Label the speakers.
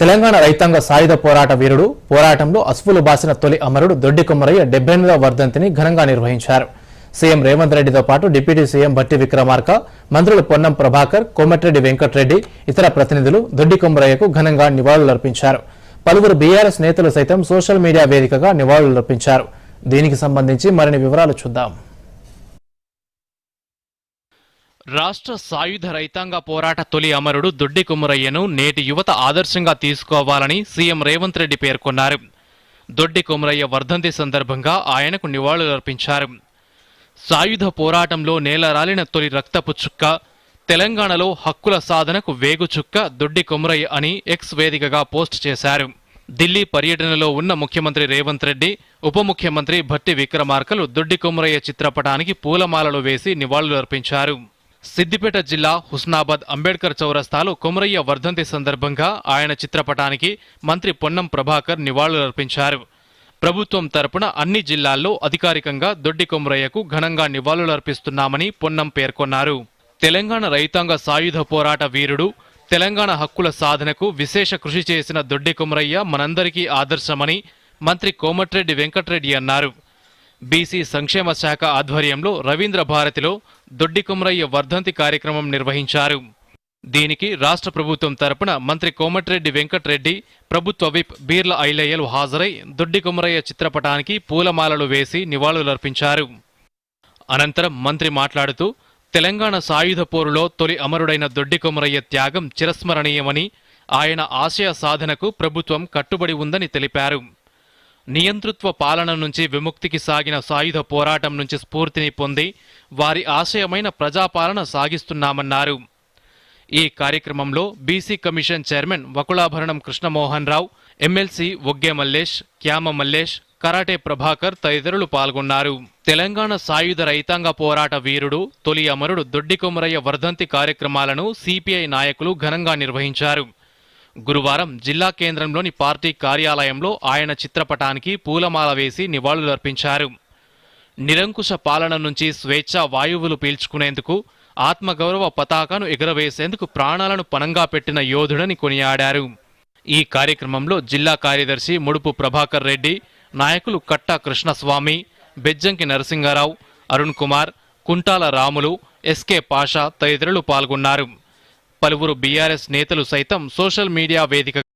Speaker 1: తెలంగాణ రైతాంగ సాయుధ పోరాట వీరుడు పోరాటంలో అసుపులు బాసిన తొలి అమరుడు దొడ్డి కొమ్మరయ్య డెబ్బై ఎనిమిదవ వర్ధంతిని ఘనంగా నిర్వహించారు. సీఎం రేవంత్ రెడ్డితో పాటు డిప్యూటీ సీఎం భట్టి విక్రమార్క మంత్రులు పొన్నం ప్రభాకర్ కోమటిరెడ్డి వెంకటరెడ్డి ఇతర ప్రతినిధులు దొడ్డి కొమ్మరయ్యకు ఘనంగా నివాళులర్పించారు. పలువురు బీఆర్ఎస్ నేతలు సైతం సోషల్ మీడియా వేదికగా నివాళులర్పించారు. దీనికి సంబంధించి మరిన్ని వివరాలు చూద్దాం.
Speaker 2: రాష్ట్ర సాయుధ రైతాంగ పోరాట తొలి అమరుడు దొడ్డి కుమరయ్యను నేటి యువత ఆదర్శంగా తీసుకోవాలని సీఎం రేవంత్ రెడ్డి పేర్కొన్నారు. దొడ్డి కుమరయ్య వర్ధంతి సందర్భంగా ఆయనకు నివాళులర్పించారు. సాయుధ పోరాటంలో నేలరాలిన తొలి రక్తపు చుక్క తెలంగాణలో హక్కుల సాధనకు వేగుచుక్క దొడ్డి కుమరయ్య అని ఎక్స్ వేదికగా పోస్ట్ చేశారు. ఢిల్లీ పర్యటనలో ఉన్న ముఖ్యమంత్రి రేవంత్ రెడ్డి ఉప ముఖ్యమంత్రి భట్టి విక్రమార్కలు దొడ్డి కుమరయ్య చిత్రపటానికి పూలమాలలు వేసి నివాళులర్పించారు. సిద్దిపేట జిల్లా హుస్నాబాద్ అంబేద్కర్ చౌరస్తాలో కొమరయ్య వర్ధంతి సందర్భంగా ఆయన చిత్రపటానికి మంత్రి పొన్నం ప్రభాకర్ నివాళులర్పించారు ప్రభుత్వం తరపున అన్ని జిల్లాల్లో అధికారికంగా దొడ్డి కొమరయ్యకు ఘనంగా నివాళులర్పిస్తున్నామని పొన్నం పేర్కొన్నారు. తెలంగాణ రైతాంగ సాయుధ పోరాట వీరుడు తెలంగాణ హక్కుల సాధనకు విశేష కృషి చేసిన దొడ్డి కొమరయ్య మనందరికీ ఆదర్శమని మంత్రి కోమటిరెడ్డి వెంకటరెడ్డి అన్నారు. బీసీ సంక్షేమ శాఖ ఆధ్వర్యంలో రవీంద్ర భారతిలో దొడ్డికుమరయ్య వర్ధంతి కార్యక్రమం నిర్వహించారు. దీనికి రాష్ట్ర ప్రభుత్వం తరపున మంత్రి కోమటిరెడ్డి వెంకటరెడ్డి ప్రభుత్వ విప్ బీర్ల ఐలయ్యలు హాజరై దొడ్డి కుమరయ్య చిత్రపటానికి పూలమాలలు వేసి నివాళులర్పించారు. అనంతరం మంత్రి మాట్లాడుతూ తెలంగాణ సాయుధ పోరులో తొలి అమరుడైన దొడ్డి కొమరయ్య త్యాగం చిరస్మరణీయమని ఆయన ఆశయ సాధనకు ప్రభుత్వం కట్టుబడి ఉందని తెలిపారు. నియంతృత్వ పాలన నుంచి విముక్తికి సాగిన సాయుధ పోరాటం నుంచి స్ఫూర్తిని పొంది వారి ఆశయమైన ప్రజాపాలన సాగిస్తున్నామన్నారు. ఈ కార్యక్రమంలో BC commission chairman Vakulabharanam Krishnamohan Rao MLC Ogge Mallesh Kyama Mallesh karate Prabhakar తదితరులు పాల్గొన్నారు. తెలంగాణ సాయుధ రైతాంగ పోరాట వీరుడు తొలి అమరుడు దొడ్డికొమరయ్య వర్ధంతి కార్యక్రమాలను సిపిఐ నాయకులు ఘనంగా నిర్వహించారు. గురువారం జిల్లా కేంద్రంలోని పార్టీ కార్యాలయంలో ఆయన చిత్రపటానికి పూలమాల వేసి నివాళులర్పించారు. నిరంకుశ పాలన నుంచి స్వేచ్ఛ వాయువులు పీల్చుకునేందుకు ఆత్మగౌరవ పతాకాను ఎగురవేసేందుకు ప్రాణాలను పణంగా పెట్టిన యోధుడని కొనియాడారు. ఈ కార్యక్రమంలో జిల్లా కార్యదర్శి ముడుపు ప్రభాకర్ రెడ్డి నాయకులు కట్టా కృష్ణస్వామి బెజ్జంకి నరసింగారావు అరుణ్ కుమార్ కుంటాల రాములు ఎస్కే పాషా తదితరులు పాల్గొన్నారు. పలువురు బీఆర్ఎస్ నేతలు సైతం సోషల్ మీడియా వేదిక